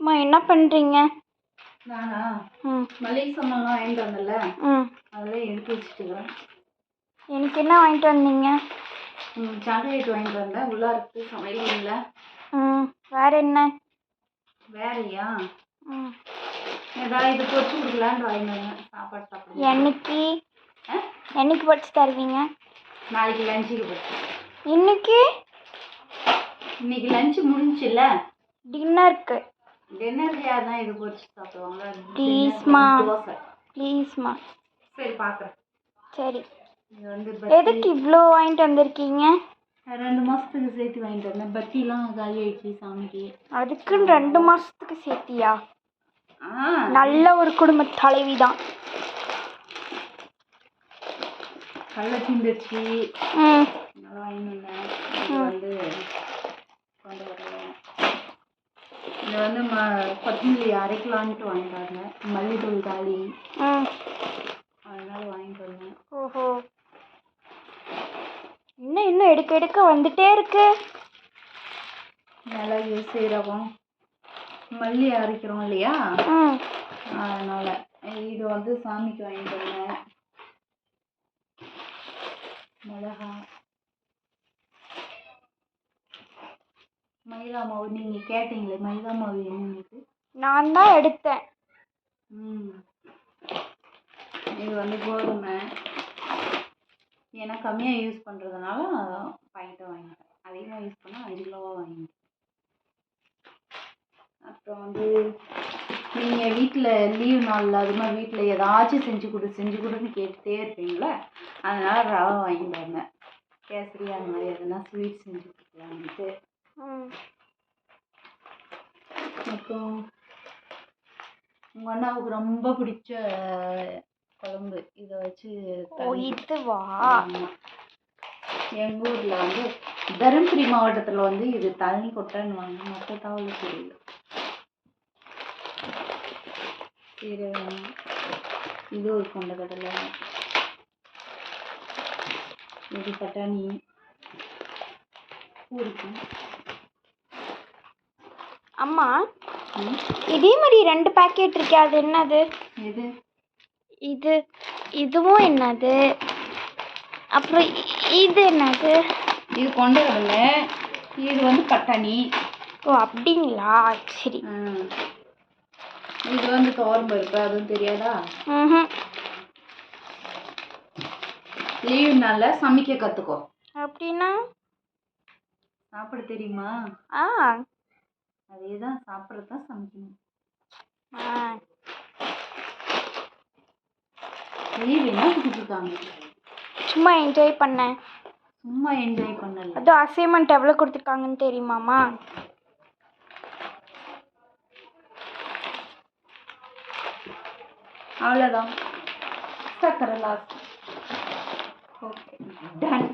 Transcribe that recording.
அம்மா என்ன பண்ணுறீங்க நானா? ம். மளிகை சாமான்லாம் வாங்கிட்டு வந்தல ம். அதெல்லாம் எடுத்து வச்சுட்டுக்கிறேன். எனக்கு என்ன வாங்கிட்டு வந்தீங்க? ம் சாக்லேட் வாங்கிட்டு வந்தேன். உள்ளே இருக்கு சமையல் இல்லை. ம். வேற என்ன? வேறையா? ம். ஏதாவது இது பொறிச்சு கொடுக்கலான்னு வாங்கிட்டு வந்தேன். சாப்பாடு சாப்பிடுங்க. என்னைக்கு? என்னைக்கு படிச்சு தருவீங்க? நாளைக்கு லஞ்சுக்கு போச்சு இன்னைக்கு? இன்னைக்கு லஞ்சு முடிஞ்சுல டின்னருக்கு. இது Pleaseமா. தோசை. ப்ளீஸ்மா சரி பார்க்குறேன் சரி. இது வந்து எதுக்கு இவ்வளோ வாங்கிட்டு வந்திருக்கீங்க? ரெண்டு மாதத்துக்கு சேர்த்து வாங்கிட்டு வந்தேன். பத்திலாம் காலி ஆயிடுச்சு சாமிக்கு. அதுக்குன்னு ரெண்டு மாசத்துக்கு சேர்த்தியா? ஆ. நல்ல ஒரு குடும்ப தலைவி தான் கடல தீந்துருச்சு ம். அதனால வாங்கிட்டு வந்தேன். இது வந்து கொண்டு வரேன் இது வந்து ம கொத்தமல்லி அரைக்கலான்ட்டு வாங்கிட்டு வந்தேன் மல்லித்தூள் காலி ம் அதனால வாங்கிட்டு வந்தேன். ஓஹோ. இன்னும் இன்னும் எடுக்க எடுக்க வந்துட்டே இருக்கு. மிளகு சீரகம் மல்லி அரைக்கிறோம் இல்லையா? அதனால இது வந்து சாமிக்கு வாங்கிட்டு வந்தேன். மிளகா மைதா மாவு நீங்கள் கேட்டீங்களே மைதா மாவு என்னன்னு நான் தான் எடுத்தேன். ம். இது வந்து கோதுமை. ஏன்னா கம்மியாக யூஸ் பண்ணுறதுனால பாக்கெட்டை வாங்கிட்டேன். அதிகமாக யூஸ் பண்ணால் அஞ்சு கிலோவாக வாங்கிட்டேன். அப்புறம் வந்து நீங்கள் வீட்டில் லீவ் நாளில் அது மாதிரி வீட்டில் ஏதாச்சும் செஞ்சு கொடு செஞ்சு கொடுன்னு கேட்டுகிட்டே இருப்பீங்களே அதனால் ரவை வாங்கிட்டு வந்தேன். கேசரி அந்த மாதிரி எதுனா ஸ்வீட் செஞ்சு கொடுக்கலான்ட்டு அப்புறம் உங்கள் அண்ணாவுக்கு ரொம்ப பிடிச்ச குழம்பு. இதை வச்சு இதுவா? ஆமா. எங்க ஊர்ல வந்து தருமபுரி மாவட்டத்துல வந்து இது தண்ணி கொட்டன்னுவாங்க. மற்ற தகவல் சீரகம் இது ஒரு கொண்டக்கடலை இது பட்டாணி. பூரிக்கும். அம்மா இதே மாதிரி ரெண்டு பேக்கெட் இருக்கே அது என்னது? எது? இது இதுவும் என்னது? அப்புறம் இது என்னது? இது கொண்டக்கடலை இது வந்து பட்டாணி. ஓ அப்படிங்களா? சரி. இது வந்து துவரம் பருப்பு அதுவும் தெரியாதா? ம் லீவ் நாளில் சமைக்க கற்றுக்கோ அப்படின்னா? சாப்பிட தெரியுமா? ஆ. அதே தான் சாப்பிட்றது தான் சமைக்கணும் லீவ் என்ன கொடுத்துருக்காங்க சும்மா என்ஜாய் பண்ணேன் சும்மா என்ஜாய் பண்ணல. அதுவும் அசைன்மெண்ட் எவ்வளோ கொடுத்துருக்காங்கன்னு தெரியுமாம்மா அவ்வளோதான். சக்கரை லாஸ்ட் ஓகே. டன்